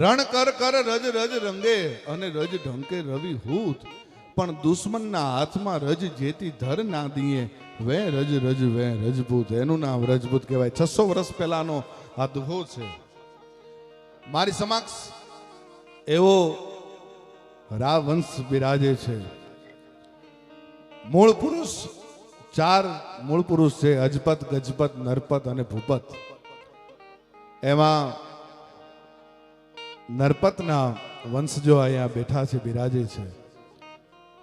રણ કર કર રજ રજ રંગે અને રજ ઢંકે રવિ હૂત. પણ દુશ્મનના હાથમાં રજ જેતી ધર ના દીએ. વે રજ રજ વે રજપૂત એનું નામ રજપૂત કહેવાય. છસો વર્ષ પહેલાનો આ દુહો છે. મારી સમક્ષ એવો રાવંશ બિરાજે છે. મૂળ પુરુષ ચાર મૂળ પુરુષ છે. અજપત, ગજપત, નરપત અને ભૂપત. એમાં નરપતના વંશજો અહીંયા બેઠા છે, બિરાજે છે.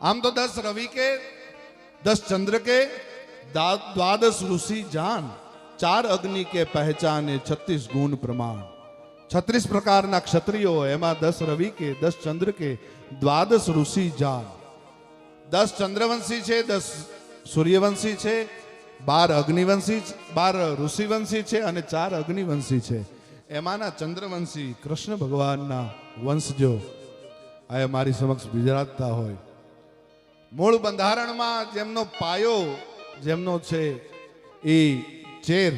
આમ તો દસ રવિ કે, દસ ચંદ્ર કે દ્વાદશ ઋષિ જાન, ચાર અગ્નિ કે પહેચાને છત્રીસ ગુણ પ્રમાણ. છત્રીસ પ્રકારના ક્ષત્રિયો એમાં દસ રવિ કે, દસ ચંદ્ર કે, દ્વાદશ ઋષિ જાન. દસ ચંદ્રવંશી છે, દસ સૂર્યવંશી છે, બાર અગ્નિવંશી બાર ઋષિવંશી છે અને ચાર અગ્નિવંશી છે. એમાંના ચંદ્રવંશી કૃષ્ણ ભગવાનના વંશજો આ મારી સમક્ષ બિરાજતા હોય. મૂળ બંધારણમાં જેમનો પાયો જેમનો છે એ ચેર.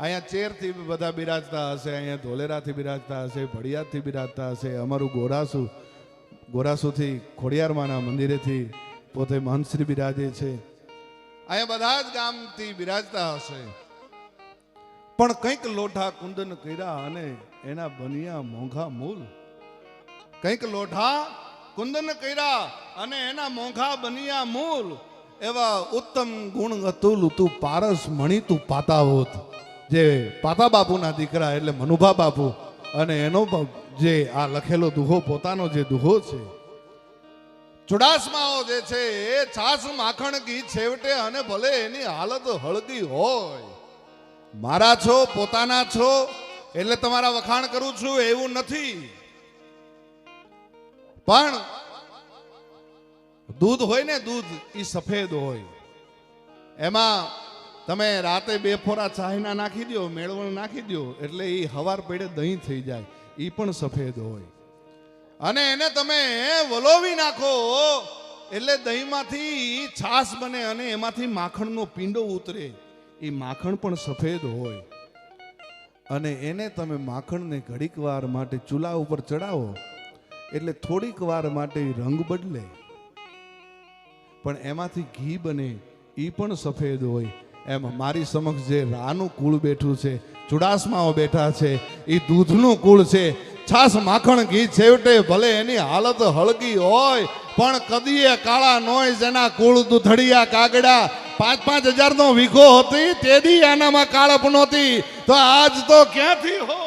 અહીંયા ચેરથી બધા બિરાજતા હશે, અહીંયા ધોલેરાથી બિરાજતા હશે ભડિયાથી બિરાજતા હશે, અમારું ગોરાસુ, ગોરાસુથી ખોડિયારમાના મંદિરેથી પોતે મહંતશ્રી બિરાજે છે. અહીંયા બધા જ ગામથી બિરાજતા હશે. પણ કંઈક લોઢા કુંદન કર્યા અને એના બન્યા મોંઘા મૂલ. કંઈક લોઢા કુંદન કર્યા અને એના મોંઘા બન્યા મૂલ. એવા ઉત્તમ ગુણ અતુલ તું પારસ મણી તું પાતાવોત. જે પાતા બાપુના દીકરા એટલે મનુભા બાપુ અને એનો જે આ લખેલો દુહો પોતાનો જે દુહો છે. ચુડાસમાઓ જે છે એ છાસ માખણ ઘી છેવટે અને ભલે એની હાલત હળગી હોય. મારા છો, પોતાના છો, એટલે તમારા વખાણ કરું છું, એવું નથી. પણ દૂધ હોય ને, દૂધ એ સફેદ હોય. એમાં તમે રાતે બે ફોરા ચાહીના નાખી દો મેળવણ નાખી દો એટલે એ હવાર પડે દહીં થઈ જાય એ પણ સફેદ હોય. અને એને તમે વલોવી નાખો, એટલે દહીંમાંથી છાશ બને અને એમાંથી માખણનો પીંડો ઉતરે. એ માખણ પણ સફેદ હોય. અને એને તમે માખણને ઘડીક વાર માટે ચૂલા ઉપર ચડાવો, એટલે થોડીક વાર માટે રંગ બદલે. પણ એમાંથી ઘી બને એ પણ સફેદ હોય. એમ મારી સમક્ષ જે રાનું કુળ બેઠું છે, ચુડાસમાઓ બેઠા છે એ દૂધનું કુળ છે છાસ માખણ ઘી છેવટે ભલે એની હાલત હળગી હોય, પણ કદીએ કાળા નોય જેના કુળ દૂધડિયા કાગડા પાંચ પાંચ હજાર નો વીઘો હતી તેદી આનામાં કાળપ નહોતી. તો આજ તો ક્યાંથી હો?